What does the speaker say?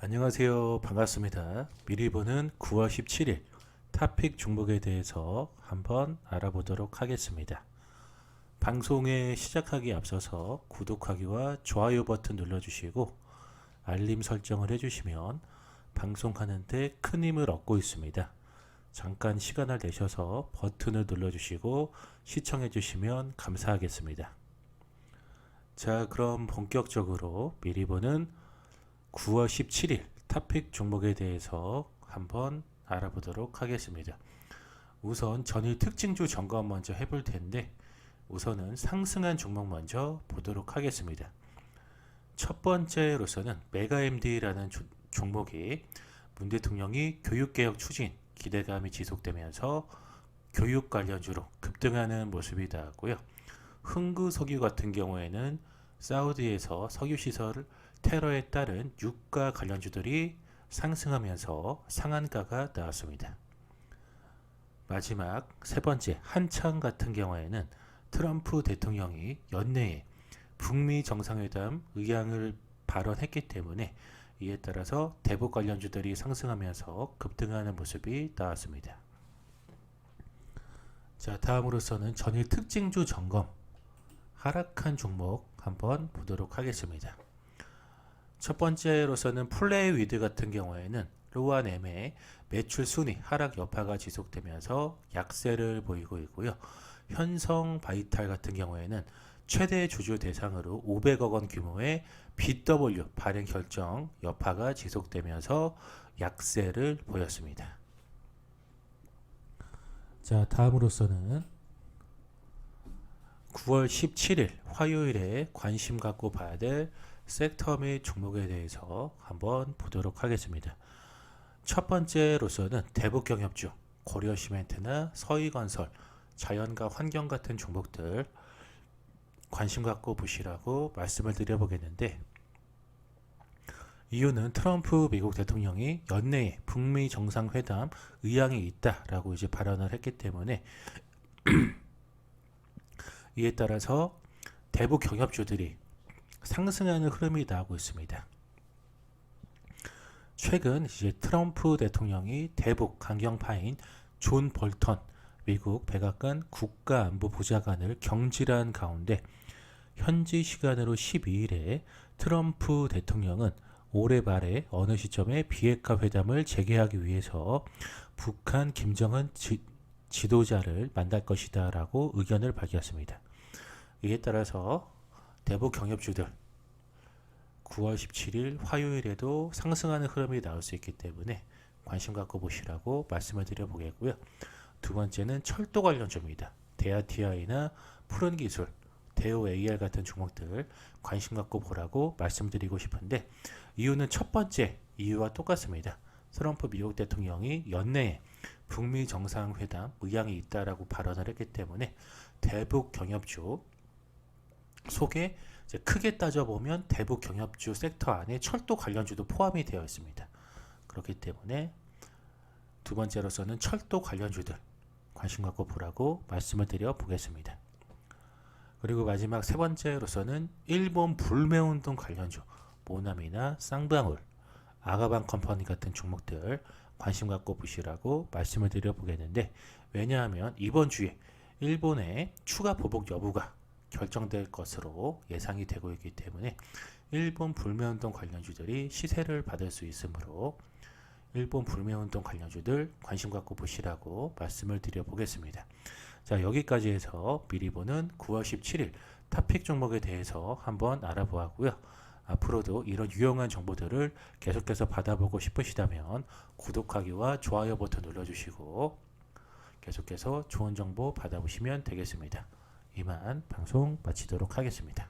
안녕하세요. 반갑습니다. 미리 보는 9월 17일 타픽 종목에 대해서 한번 알아보도록 하겠습니다. 방송에 시작하기 앞서서 구독하기와 좋아요 버튼 눌러주시고 알림 설정을 해주시면 방송하는데 큰 힘을 얻고 있습니다. 잠깐 시간을 내셔서 버튼을 눌러주시고 시청해주시면 감사하겠습니다. 자, 그럼 본격적으로 미리 보는 9월 17일 탑픽 종목에 대해서 한번 알아보도록 하겠습니다. 우선 전일 특징주 점검 먼저 해볼 텐데 우선은 상승한 종목 먼저 보도록 하겠습니다. 첫 번째로서는 메가MD라는 조- 종목이 문 대통령이 교육개혁 추진 기대감이 지속되면서 교육 관련주로 급등하는 모습이 나왔고요. 흥구 석유 같은 경우에는 사우디에서 석유 시설 테러에 따른 유가 관련주들이 상승하면서 상한가가 나왔습니다. 마지막 세 번째 한창 같은 경우에는 트럼프 대통령이 연내에 북미 정상회담 의향을 발언했기 때문에 이에 따라서 대북 관련주들이 상승하면서 급등하는 모습이 나왔습니다. 자, 다음으로서는 전일 특징주 점검 하락한 종목 한번 보도록 하겠습니다. 첫 번째로서는 플레이 위드 같은 경우에는 로아넴의 매출 순위 하락 여파가 지속되면서 약세를 보이고 있고요. 현성 바이탈 같은 경우에는 최대 주주 대상으로 500억 원 규모의 BW 발행 결정 여파가 지속되면서 약세를 보였습니다. 자, 다음으로서는 9월 17일 화요일에 관심 갖고 봐야 될 섹터 및 종목에 대해서 한번 보도록 하겠습니다. 첫 번째로서는 대북경협주, 고려시멘트나 서희건설, 자연과 환경 같은 종목들 관심 갖고 보시라고 말씀을 드려보겠는데 이유는 트럼프 미국 대통령이 연내에 북미 정상회담 의향이 있다라고 이제 발언을 했기 때문에 이에 따라서 대북 경협주들이 상승하는 흐름이 나오고 있습니다. 최근 이제 트럼프 대통령이 대북 강경파인 존 볼턴 미국 백악관 국가안보보좌관을 경질한 가운데 현지 시간으로 12일에 트럼프 대통령은 올해 말에 어느 시점에 비핵화 회담을 재개하기 위해서 북한 김정은 지, 지도자를 만날 것이다 라고 의견을 밝혔습니다. 이에 따라서 대북 경협주들 9월 17일 화요일에도 상승하는 흐름이 나올 수 있기 때문에 관심 갖고 보시라고 말씀을 드려보겠고요. 두 번째는 철도 관련주입니다. 데아티아이나 푸른 기술, 대우 AR 같은 종목들 관심 갖고 보라고 말씀드리고 싶은데 이유는 첫 번째 이유와 똑같습니다. 트럼프 미국 대통령이 연내에 북미 정상회담 의향이 있다라고 발언을 했기 때문에 대북 경협주 속에 크게 따져보면 대북 경협주 섹터 안에 철도 관련주도 포함이 되어 있습니다. 그렇기 때문에 두 번째로서는 철도 관련주들 관심 갖고 보라고 말씀을 드려 보겠습니다. 그리고 마지막 세 번째로서는 일본 불매운동 관련주 모나미나 쌍방울, 아가방 컴퍼니 같은 종목들 관심 갖고 보시라고 말씀을 드려 보겠는데 왜냐하면 이번 주에 일본의 추가 보복 여부가 결정될 것으로 예상이 되고 있기 때문에 일본 불매운동 관련주들이 시세를 받을 수 있으므로 일본 불매운동 관련주들 관심 갖고 보시라고 말씀을 드려보겠습니다. 자 여기까지 해서 미리 보는 9월 17일 탑픽 종목에 대해서 한번 알아보았고요. 앞으로도 이런 유용한 정보들을 계속해서 받아보고 싶으시다면 구독하기와 좋아요 버튼 눌러주시고 계속해서 좋은 정보 받아보시면 되겠습니다. 이만 방송 마치도록 하겠습니다.